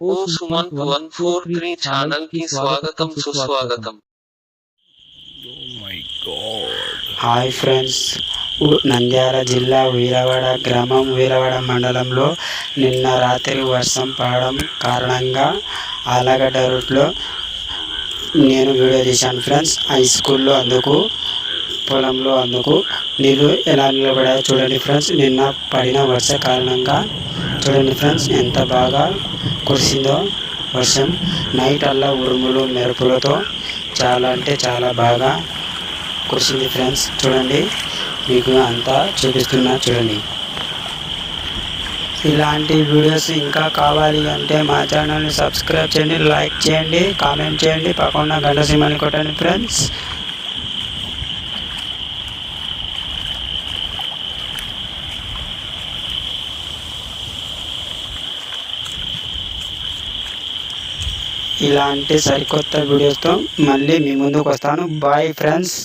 ఓ Sumanth one four three ఛానల్కి స్వాగతం సుస్వాగతం హాయ్ ఫ్రెండ్స్ నంద్యాల జిల్లా వీరవాడ గ్రామం వీరవాడ మండలంలో నిన్న రాత్రి వర్షం పడడం కారణంగా ఆలగడ్డ రూట్లో నేను వీడియో తీశాను ఫ్రెండ్స్ హై స్కూల్లో అందుకు పొలంలో అందుకు నీళ్ళు ఎలా నిలబడాయో చూడండి ఫ్రెండ్స్ నిన్న పడిన వర్ష కారణంగా చూడండి ఫ్రెండ్స్ ఎంత బాగా కురిసిందో వర్షం. నైట్ అల్లా ఉరుములు మెరుపులతో చాలా అంటే చాలా బాగా కురిసింది ఫ్రెండ్స్. చూడండి మీకు అంతా చూపిస్తున్నా చూడండి. ఇలాంటి వీడియోస్ ఇంకా కావాలి అంటే మా ఛానల్ని సబ్స్క్రైబ్ చేయండి లైక్ చేయండి కామెంట్ చేయండి. పక్కన గంట సింహాన్ని కొట్టండి ఫ్రెండ్స్. ఇలాంటి సరికొత్త వీడియోస్తో మళ్ళీ మీ ముందుకు వస్తాను బాయ్ ఫ్రెండ్స్